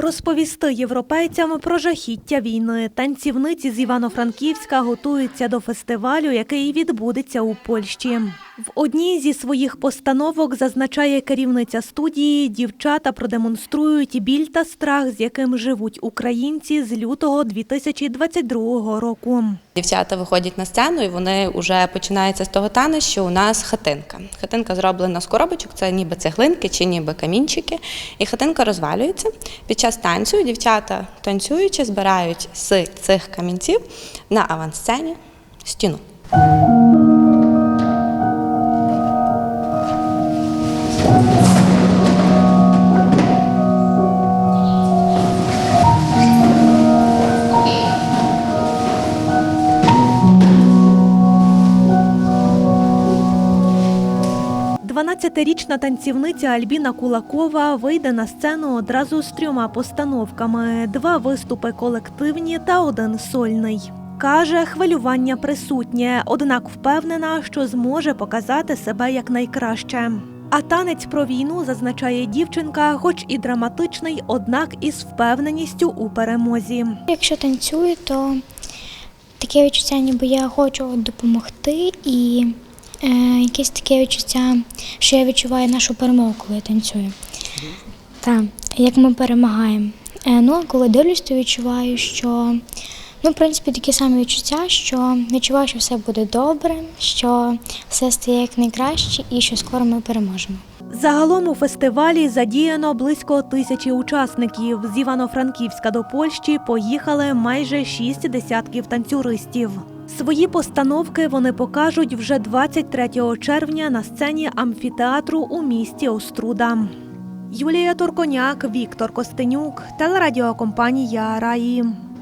Розповісти європейцям про жахіття війни. Танцівниці з Івано-Франківська готуються до фестивалю, який відбудеться у Польщі. В одній зі своїх постановок зазначає керівниця студії, дівчата продемонструють біль та страх, з яким живуть українці з лютого 2022 року. Дівчата виходять на сцену і вони вже починаються з того тану, що у нас хатинка. Хатинка зроблена з коробочок, це ніби цеглинки чи ніби камінчики. І хатинка розвалюється. Під час танцю дівчата танцюючи збирають з цих камінців на авансцені стіну. – 12-річна танцівниця Альбіна Кулакова вийде на сцену одразу з трьома постановками: два виступи колективні та один сольний. Каже, хвилювання присутнє, однак впевнена, що зможе показати себе якнайкраще. А танець про війну зазначає дівчинка, хоч і драматичний, однак із впевненістю у перемозі. Якщо танцюю, то таке відчуття, ніби я хочу допомогти, і е, якесь таке відчуття, що я відчуваю нашу перемогу, коли я танцюю. Так, як ми перемагаємо. Е, ну, коли дивлюсь, то відчуваю, що ну, в принципі, такі самі відчуття, що відчуваю, що все буде добре, що все стає як найкраще і що скоро ми переможемо. Загалом у фестивалі задіяно близько тисячі учасників. З Івано-Франківська до Польщі поїхали майже шість десятків танцюристів. Свої постановки вони покажуть вже 23 червня на сцені амфітеатру у місті Оструда. Юлія Турконяк, Віктор Костенюк, телерадіокомпанія Раї.